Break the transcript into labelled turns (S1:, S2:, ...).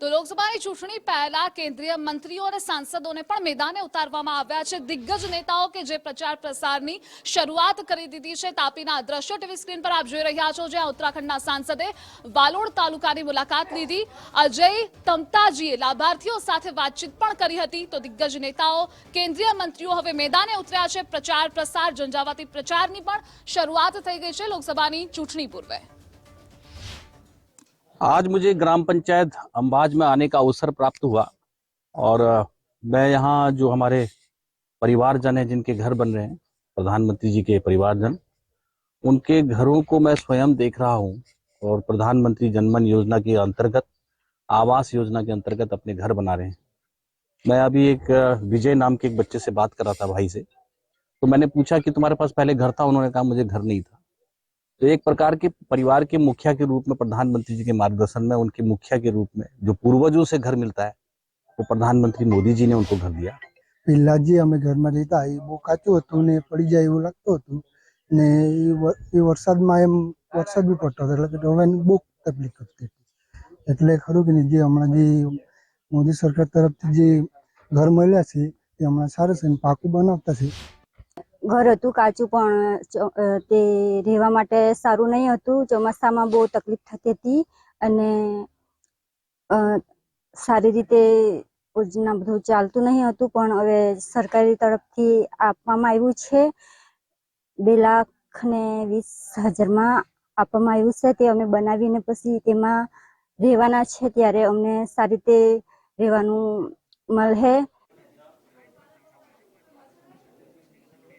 S1: તો લોકસભાની ચૂંટણી પહેલા કેન્દ્રીય મંત્રીઓ અને સાંસદોને પણ મેદાને ઉતારવામાં આવ્યા છે. દિગ્ગજ નેતાઓ કે જે પ્રચાર પ્રસારની શરૂઆત કરી દીધી છે. તાપીના દ્રશ્યો ટીવી સ્ક્રીન પર આપ જોઈ રહ્યા છો, જ્યાં ઉત્તરાખંડના સાંસદે વાલોડ તાલુકાની મુલાકાત લીધી. અજય તમતાજીએ લાભાર્થીઓ સાથે વાતચીત પણ કરી હતી. તો દિગ્ગજ નેતાઓ, કેન્દ્રીય મંત્રીઓ હવે મેદાને ઉતર્યા છે. પ્રચાર પ્રસાર, ઝંઝાવાતી પ્રચારની પણ શરૂઆત થઈ ગઈ છે લોકસભાની ચૂંટણી પૂર્વે.
S2: आज मुझे ग्राम पंचायत अंबाज में आने का अवसर प्राप्त हुआ और मैं यहाँ जो हमारे परिवारजन हैं, जिनके घर बन रहे हैं, प्रधानमंत्री जी के परिवारजन, उनके घरों को मैं स्वयं देख रहा हूँ और प्रधानमंत्री जनमन योजना के अंतर्गत, आवास योजना के अंतर्गत अपने घर बना रहे हैं। मैं अभी एक विजय नाम के एक बच्चे से बात कर रहा था भाई से। तो मैंने पूछा कि तुम्हारे पास पहले घर था, उन्होंने कहा मुझे घर नहीं था। तो एक प्रकार के परिवार के मुखिया के रूप में प्रधानमंत्री जी के मार्गदर्शन में उनके मुखिया के रूप में जो पूर्वजों से घर मिलता है वो प्रधानमंत्री मोदी जी ने उनको घर दिया
S3: પહેલા જે અમે ઘરમાં રહેતા એ બહુ કાચું હતું ને પડી જાય એવું લાગતું હતું ને એ વ- એ વરસાદમાં એમ વરસાદ બી પડતો હતો એટલે કે હવે બહુ તકલીફ થતી હતી એટલે ખરું કે નહીં જે હમણાં જે મોદી સરકાર તરફથી જે ઘર મળ્યા છે તે હમણાં સારું છે ને પાકું બનાવતા છે
S4: ઘર હતું કાચું, પણ તે રહેવા માટે સારું નહીં હતું. ચોમાસામાં બહુ તકલીફ થતી હતી અને સારી રીતે યોજના બધું ચાલતું નહીં હતું, પણ હવે સરકારી તરફથી આપવામાં આવ્યું છે. બે લાખ ને વીસ હજારમાં આપવામાં આવ્યું છે. તે અમે બનાવીને પછી તેમાં રહેવાના છે. ત્યારે અમને સારી રીતે રહેવાનું મળે.